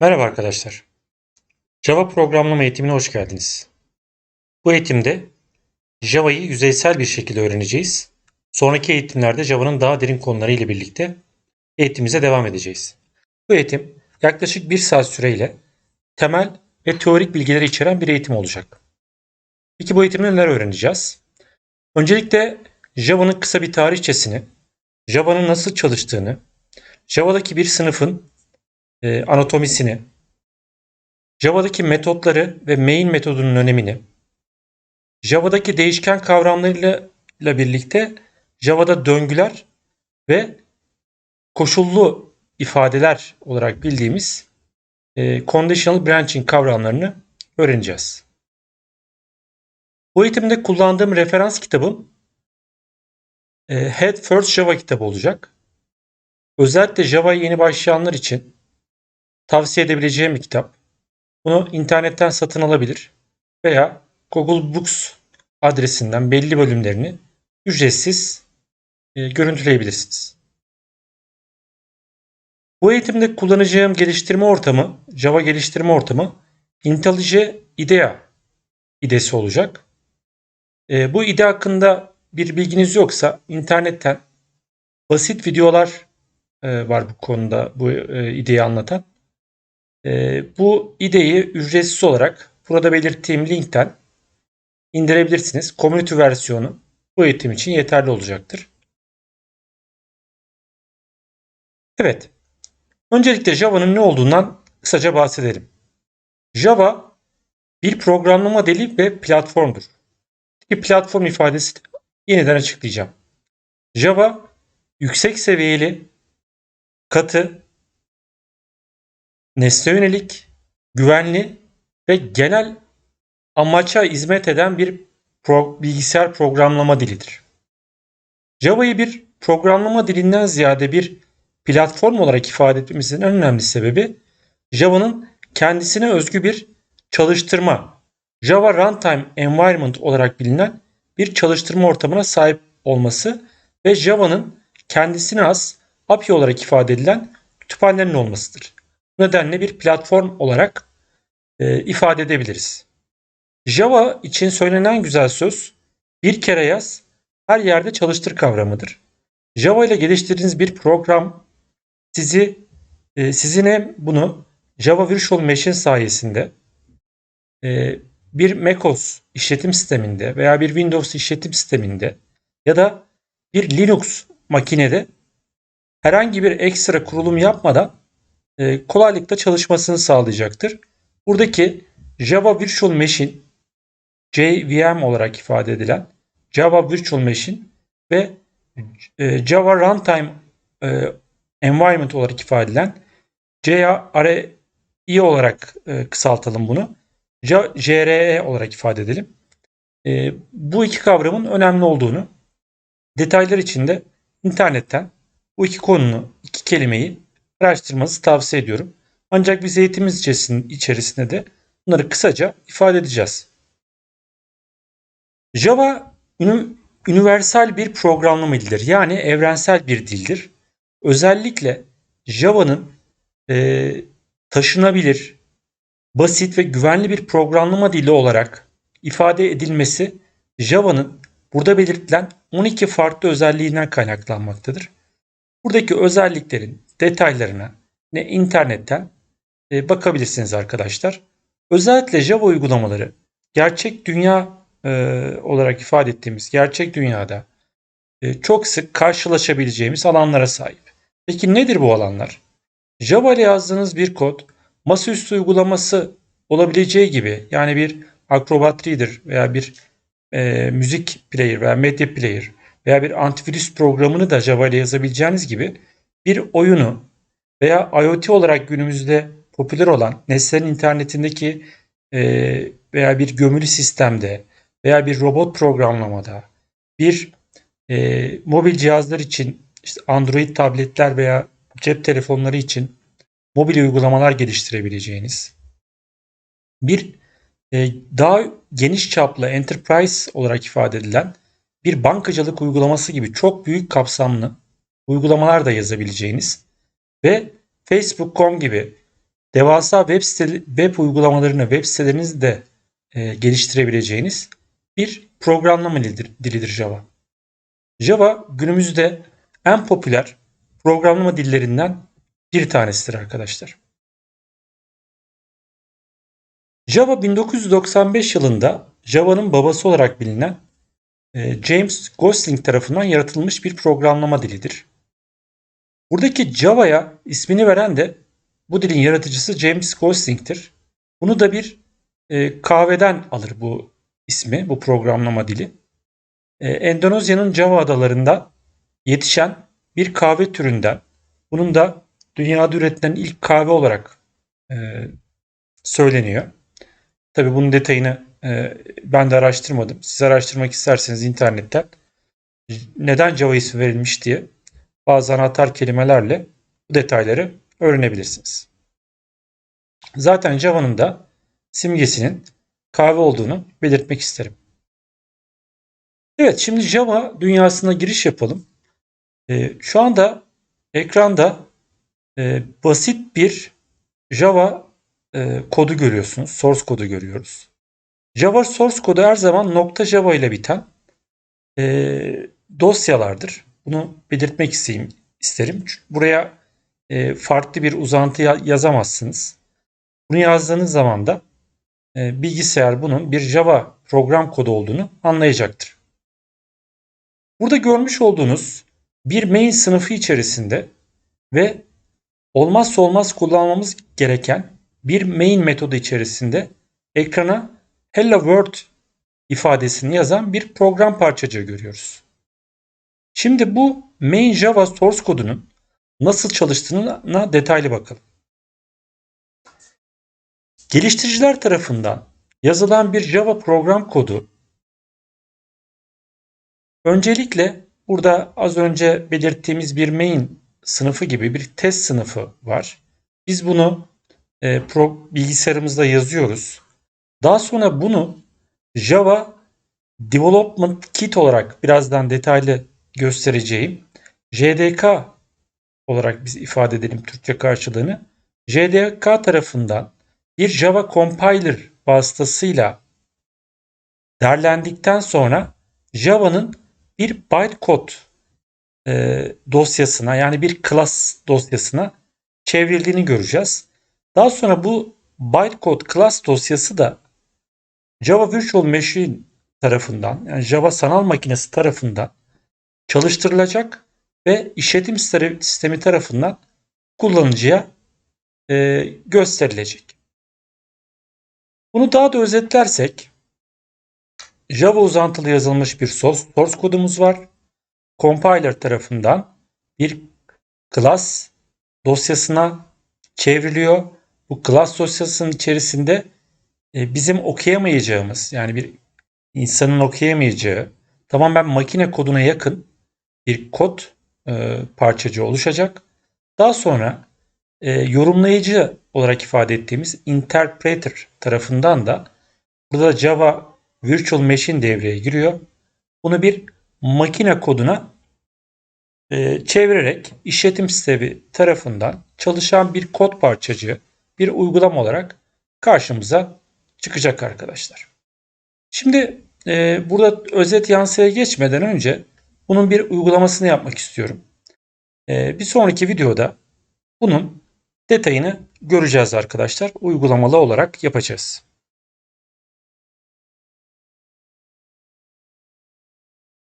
Merhaba arkadaşlar. Java programlama eğitimine hoş geldiniz. Bu eğitimde Java'yı yüzeysel bir şekilde öğreneceğiz. Sonraki eğitimlerde Java'nın daha derin konuları ile birlikte eğitimimize devam edeceğiz. Bu eğitim yaklaşık bir saat süreyle temel ve teorik bilgileri içeren bir eğitim olacak. Peki bu eğitimde neler öğreneceğiz? Öncelikle Java'nın kısa bir tarihçesini, Java'nın nasıl çalıştığını, Java'daki bir sınıfın e, anatomisini, Java'daki metotları ve main metodunun önemini, Java'daki değişken kavramlarıyla birlikte Java'da döngüler ve koşullu ifadeler olarak bildiğimiz e, conditional branching kavramlarını öğreneceğiz. Bu eğitimde kullandığım referans kitabım e, Head First Java kitabı olacak. Özellikle Java'ya yeni başlayanlar için tavsiye edebileceğim bir kitap. Bunu internetten satın alabilir veya Google Books adresinden belli bölümlerini ücretsiz e, görüntüleyebilirsiniz. Bu eğitimde kullanacağım geliştirme ortamı, Java geliştirme ortamı IntelliJ IDEA idesi olacak. E, bu ide hakkında bir bilginiz yoksa internetten basit videolar e, var bu konuda bu e, ideyi anlatan. E, bu ideyi ücretsiz olarak burada belirttiğim linkten indirebilirsiniz. Community versiyonu bu eğitim için yeterli olacaktır. Evet. Öncelikle Java'nın ne olduğundan kısaca bahsedelim. Java bir programlama dili ve platformdur. Bir platform ifadesi yeniden açıklayacağım. Java yüksek seviyeli, katı, nesne yönelik, güvenli ve genel amaça hizmet eden bir pro bilgisayar programlama dilidir. Java'yı bir programlama dilinden ziyade bir platform olarak ifade etmemizin en önemli sebebi Java'nın kendisine özgü bir çalıştırma, Java Runtime Environment olarak bilinen bir çalıştırma ortamına sahip olması ve Java'nın kendisine has API olarak ifade edilen kütüphanelerin olmasıdır. Bu nedenle bir platform olarak e, ifade edebiliriz. Java için söylenen güzel söz bir kere yaz, her yerde çalıştır kavramıdır. Java ile geliştirdiğiniz bir program sizi e, sizin hem bunu Java Virtual Machine sayesinde e, bir macOS işletim sisteminde veya bir Windows işletim sisteminde ya da bir Linux makinede herhangi bir ekstra kurulum yapmadan e, kolaylıkla çalışmasını sağlayacaktır. Buradaki Java Virtual Machine JVM olarak ifade edilen Java Virtual Machine ve e, Java Runtime e, Environment olarak ifade edilen JRE olarak e, kısaltalım bunu. JRE olarak ifade edelim. E, bu iki kavramın önemli olduğunu detaylar içinde internetten bu iki konunu, iki kelimeyi araştırmanızı tavsiye ediyorum. Ancak biz eğitimimiz içerisinde de bunları kısaca ifade edeceğiz. Java universal bir programlama dilidir. Yani evrensel bir dildir. Özellikle Java'nın e, taşınabilir, basit ve güvenli bir programlama dili olarak ifade edilmesi Java'nın burada belirtilen 12 farklı özelliğinden kaynaklanmaktadır. Buradaki özelliklerin detaylarına ne internetten bakabilirsiniz arkadaşlar. Özellikle Java uygulamaları gerçek dünya e, olarak ifade ettiğimiz gerçek dünyada e, çok sık karşılaşabileceğimiz alanlara sahip. Peki nedir bu alanlar? Java ile yazdığınız bir kod masaüstü uygulaması olabileceği gibi yani bir Acrobat Reader veya bir e, müzik player veya medya player veya bir antivirüs programını da Java ile yazabileceğiniz gibi bir oyunu veya IoT olarak günümüzde popüler olan nesnenin internetindeki e, veya bir gömülü sistemde veya bir robot programlamada bir e, mobil cihazlar için işte Android tabletler veya cep telefonları için mobil uygulamalar geliştirebileceğiniz bir e, daha geniş çaplı enterprise olarak ifade edilen bir bankacılık uygulaması gibi çok büyük kapsamlı uygulamalar da yazabileceğiniz ve Facebook.com gibi devasa web, site, web uygulamalarını web sitelerinizde e, geliştirebileceğiniz bir programlama dilidir, dilidir Java. Java günümüzde en popüler programlama dillerinden bir tanesidir arkadaşlar. Java 1995 yılında Java'nın babası olarak bilinen James Gosling tarafından yaratılmış bir programlama dilidir. Buradaki Java'ya ismini veren de bu dilin yaratıcısı James Gosling'tir. Bunu da bir e, kahveden alır bu ismi, bu programlama dili. E, Endonezya'nın Java adalarında yetişen bir kahve türünden. Bunun da dünyada üretilen ilk kahve olarak e, söyleniyor. Tabi bunun detayını e, ben de araştırmadım. Siz araştırmak isterseniz internetten neden Java ismi verilmiş diye bazı anahtar kelimelerle bu detayları öğrenebilirsiniz. Zaten Java'nın da simgesinin kahve olduğunu belirtmek isterim. Evet şimdi Java dünyasına giriş yapalım. E, şu anda ekranda e, basit bir Java e, kodu görüyorsunuz. Source kodu görüyoruz. Java source kodu her zaman nokta .java ile biten e, dosyalardır. Bunu belirtmek isteyeyim, isterim. Buraya e, farklı bir uzantı yazamazsınız. Bunu yazdığınız zaman da e, bilgisayar bunun bir Java program kodu olduğunu anlayacaktır. Burada görmüş olduğunuz bir main sınıfı içerisinde ve olmazsa olmaz kullanmamız gereken bir main metodu içerisinde ekrana Hello World ifadesini yazan bir program parçacığı görüyoruz. Şimdi bu main Java source kodunun nasıl çalıştığına detaylı bakalım. Geliştiriciler tarafından yazılan bir Java program kodu öncelikle burada az önce belirttiğimiz bir main sınıfı gibi bir test sınıfı var. Biz bunu e, pro, bilgisayarımızda yazıyoruz. Daha sonra bunu Java Development Kit olarak birazdan detaylı göstereceğim. JDK olarak biz ifade edelim Türkçe karşılığını. JDK tarafından bir Java Compiler vasıtasıyla derlendikten sonra Java'nın bir bytecode e, dosyasına yani bir class dosyasına çevrildiğini göreceğiz. Daha sonra bu bytecode class dosyası da Java Virtual Machine tarafından yani Java sanal makinesi tarafından çalıştırılacak ve işletim sistemi tarafından kullanıcıya e, gösterilecek. Bunu daha da özetlersek Java uzantılı yazılmış bir source kodumuz var. Compiler tarafından bir class dosyasına çevriliyor. Bu class dosyasının içerisinde bizim okuyamayacağımız yani bir insanın okuyamayacağı tamamen makine koduna yakın bir kod e, parçacığı oluşacak. Daha sonra e, yorumlayıcı olarak ifade ettiğimiz interpreter tarafından da burada Java Virtual Machine devreye giriyor. Bunu bir makine koduna e, çevirerek işletim sistemi tarafından çalışan bir kod parçacığı bir uygulama olarak karşımıza çıkacak arkadaşlar. Şimdi e, burada özet yansıya geçmeden önce bunun bir uygulamasını yapmak istiyorum. E, bir sonraki videoda bunun detayını göreceğiz arkadaşlar. Uygulamalı olarak yapacağız.